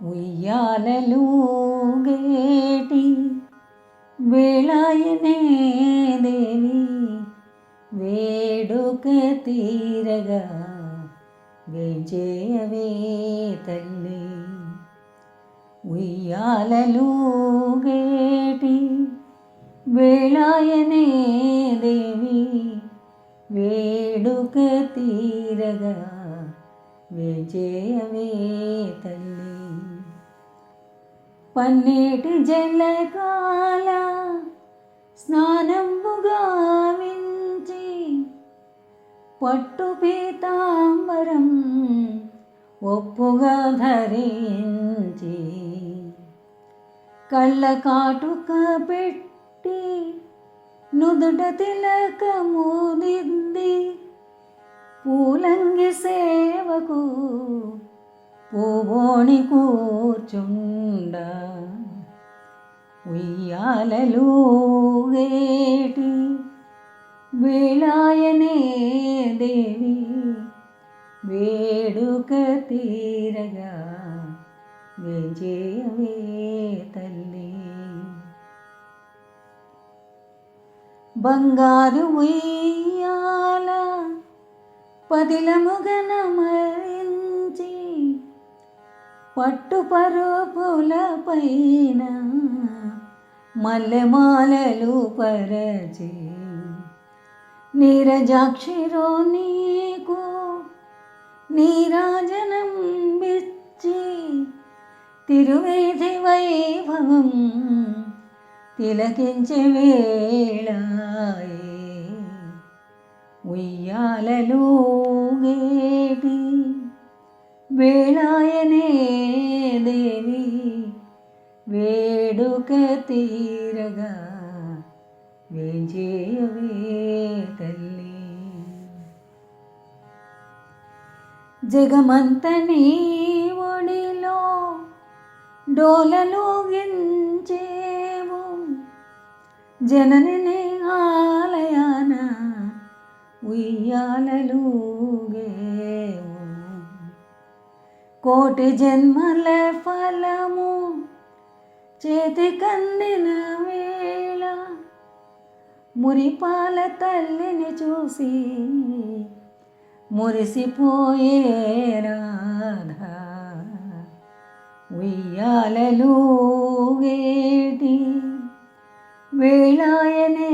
ఉయ్యాలలు గేటి వేళాయనే దేవి వేడుక తీరగా వేంచేయవే తల్లి ఉయ్యాలలు గేటి వేళాయనే దేవి వేడుక తీరగా వేంచేయవే తల్లి పన్నీటి జలకాల స్నానముగా వించి పట్టు పీతాంబరం ఒప్పుగా ధరించి కళ్ళ కాటుక పెట్టి నుదుట తిలకముదిద్ది పూలంగి సేవకు పూబోణి కూర్చుండ. ఉయ్యాలలు గేటి వేళాయనే దేవి వేడుక తీరగా విజయవే తల్లి. బంగారు ఉయ్యాల పదిలముగనమ పట్టు పైన మల్లెమాలలు పరచి నీరజాక్షిరో నీకు నీరాజనం బిచ్చి తిరువేది వైభవం తిలకించే వేళాయే ఉయ్యాలలో గేటి వేళాయనే దేవి వేడుక తీరగా వేంచేయవే తల్లి? జగమంత నీ ఒడిలో డోలలో గించేవు. జనని ఆలయాన ఉయ్యాలలుగేవు కోటి జన్మల ఫలము చేతి కందిన వేళ మురిపాల తల్లిని చూసి మురిసిపోయే రాధా ఉయ్యాలలు గేటి వేళాయనే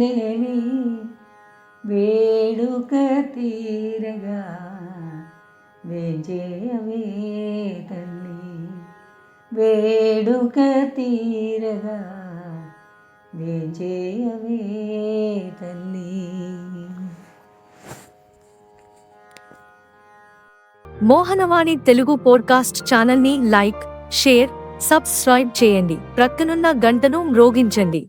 దేవి వేడుక తీరగా వేజేయవే తల్లి వేడుక తీరగా వేజేయవే తల్లి. మోహనవాణి తెలుగు పోడ్కాస్ట్ ఛానల్ని లైక్ షేర్ సబ్స్క్రైబ్ చేయండి. ప్రక్కనున్న గంటను మ్రోగించండి.